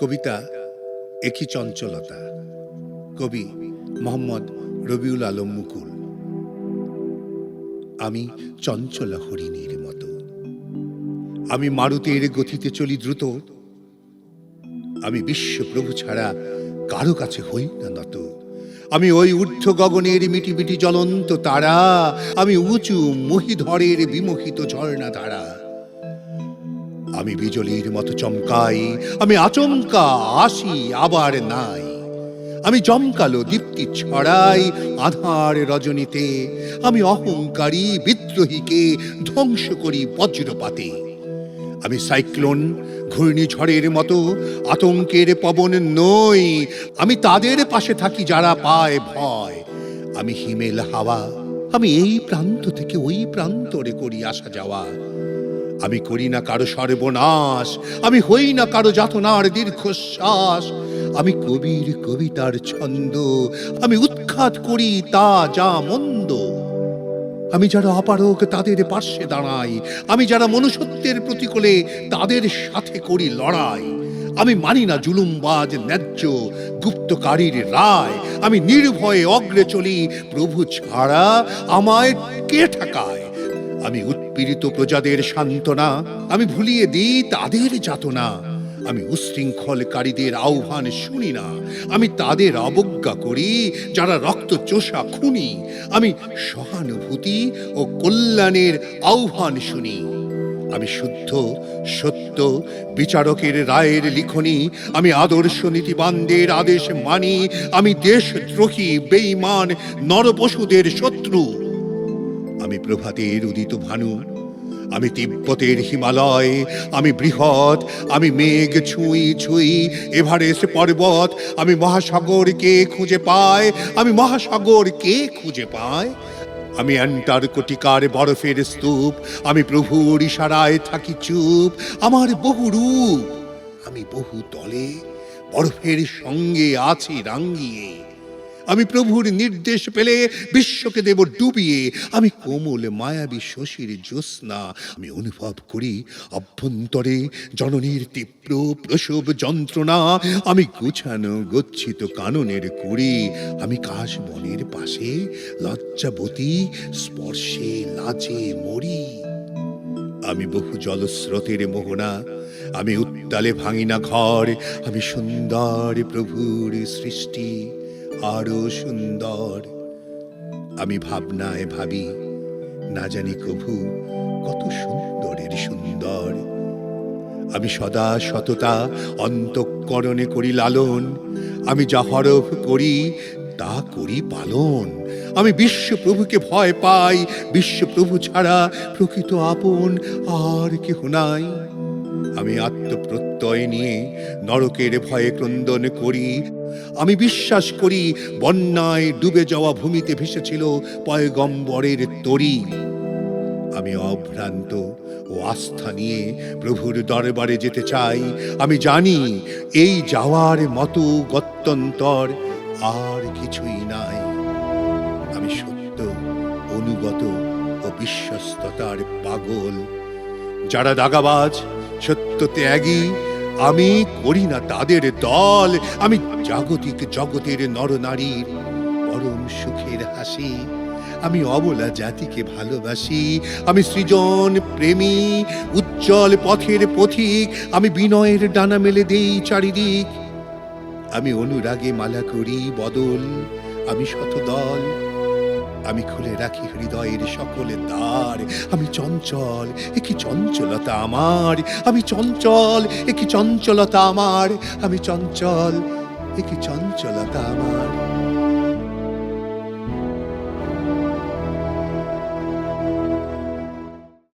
কবিতা একই চঞ্চলতা। কবি মোহাম্মদ রবিউল আলম মুকুল। আমি চঞ্চল হরিণীর মতো। আমি মারুতের গতিতে চলি দ্রুত। আমি বিশ্বপ্রভু ছাড়া কারও কাছে হই না নত। আমি ওই ঊর্ধ্ব গগনের মিটি মিটি জ্বলন্ত তারা। আমি উঁচু মহিধরের বিমোহিত ঝর্ণা ধারা আমি বিজলির মতো চমকাই, আমি আচমকা আসি আবার নাই। আমি জমকালো দীপ্তি ছড়াই আধার রজনীতে, আমি অহংকারী বিদ্রোহীকে ধ্বংস করি বজ্রপাতে। আমি সাইক্লোন, ঘূর্ণিঝড়ের মতো আতঙ্কের পবন নই, আমি তাদের পাশে থাকি যারা পায় ভয়। আমি হিমেল হাওয়া, আমি এই প্রান্ত থেকে ওই প্রান্তরে করি আসা যাওয়া। আমি করি না কারও সর্বনাশ, আমি হই না কারও যাতনার দীর্ঘশ্বাস। আমি কবির কবিতার ছন্দ, আমি উৎখাত করি তা যা মন্দ। আমি যারা অপারক তাদের পার্শ্বে দাঁড়াই, আমি যারা মনুষ্যত্বের প্রতিকূলে তাদের সাথে করি লড়াই। আমি মানি না জুলুমবাজ ন্যায্য গুপ্তকারীর রায়। আমি নির্ভয়ে অগ্রে চলি, প্রভু ছাড়া আমায় কে ঠেকায়? আমি উৎপীড়িত প্রজাদের সান্ত্বনা, আমি ভুলিয়ে দিই তাদের যাতনা, আমি উশৃঙ্খলকারীদের আহ্বান শুনি না, আমি তাদের অবজ্ঞা করি, যারা রক্ত চোষা খুনি, আমি সহানুভূতি ও কল্যাণের আহ্বান শুনি, আমি শুদ্ধ, সত্য, বিচারকের রায়ের লিখনি, আমি আদর্শ নীতিবানদের আদেশ মানি, আমি দেশদ্রোহী, বেঈমান, নরপশুদের শত্রু আমি প্রভাতের উদিত ভানু, আমি তিব্বতের হিমালয়, আমি বৃহৎ, আমি মেঘ ছুঁই ছুঁই, এভারেস্ট পর্বত, আমি মহাসাগরকে খুঁজে পাই আমি মহাসাগরকে খুঁজে পাই আমি অ্যান্টার্কটিকার বরফের স্তূপ, আমি প্রভুর ইশারায় থাকি চুপ, আমার বহু রূপ, আমি বহু তলে বরফের সঙ্গে আছি রাঙ্গিয়ে। আমি প্রভুর নির্দেশ পেলে বিশ্বকে দেব ডুবিয়ে। আমি কোমল মায়াবী শশীর জ্যোৎস্না। আমি অনুভব করি অভ্যন্তরে জননীর তীব্র প্রসব যন্ত্রণা। আমি গুছানো গচ্ছিত কাননের কুড়ি। আমি কাশ বনের পাশে লজ্জাবতী স্পর্শে লাজে মরি। আমি বহু জলস্রোতের মোহনা। আমি উত্তালে ভাঙি না ঘর। আমি সুন্দর প্রভুর সৃষ্টি। আরও সুন্দর। আমি ভাবনায় ভাবি, না জানি কভু কত সুন্দরের সুন্দর। আমি সদা সততা অন্তঃকরণে করি লালন, আমি যা হরফ করি তা করি পালন। আমি বিশ্বপ্রভুকে ভয় পাই বিশ্বপ্রভু ছাড়া প্রকৃত আপন আর কেহ নাই। আমি আত্মপ্রত্যয় নিয়ে নরকের ভয়ে ক্রন্দন করি। আমি বিশ্বাস করি বন্যায় ডুবে যাওয়া ভূমিতে ভেসেছিল পয়গম্বরের তরি। আমি অভ্রান্ত ও আস্থা নিয়ে প্রভুর দরবারে যেতে চাই। আমি জানি এই যাওয়ার মতো গত্যন্তর আর কিছুই নাই। আমি সত্য, অনুগত ও বিশ্বস্ততার পাগল। যারা দাগাবাজ সত্য ত্যাগী, আমি করি না তাদের দল। আমি জাগতিক জগতের নরনারীর পরম সুখের হাসি। আমি অবলা জাতিকে ভালোবাসি। আমি সৃজন প্রেমী, উজ্জ্বল পথের পথিক। আমি বিনয়ের ডানা মেলে দেই চারিদিক। আমি অনুরাগে মালা করি বদল। আমি শতদল। আমি খুলে রাখি হৃদয়ের সকলে দ্বার। আমি চঞ্চল এ কি চঞ্চলতা আমার। আমি চঞ্চল এ কি চঞ্চলতা আমার। আমি চঞ্চল এ কি চঞ্চলতা আমার।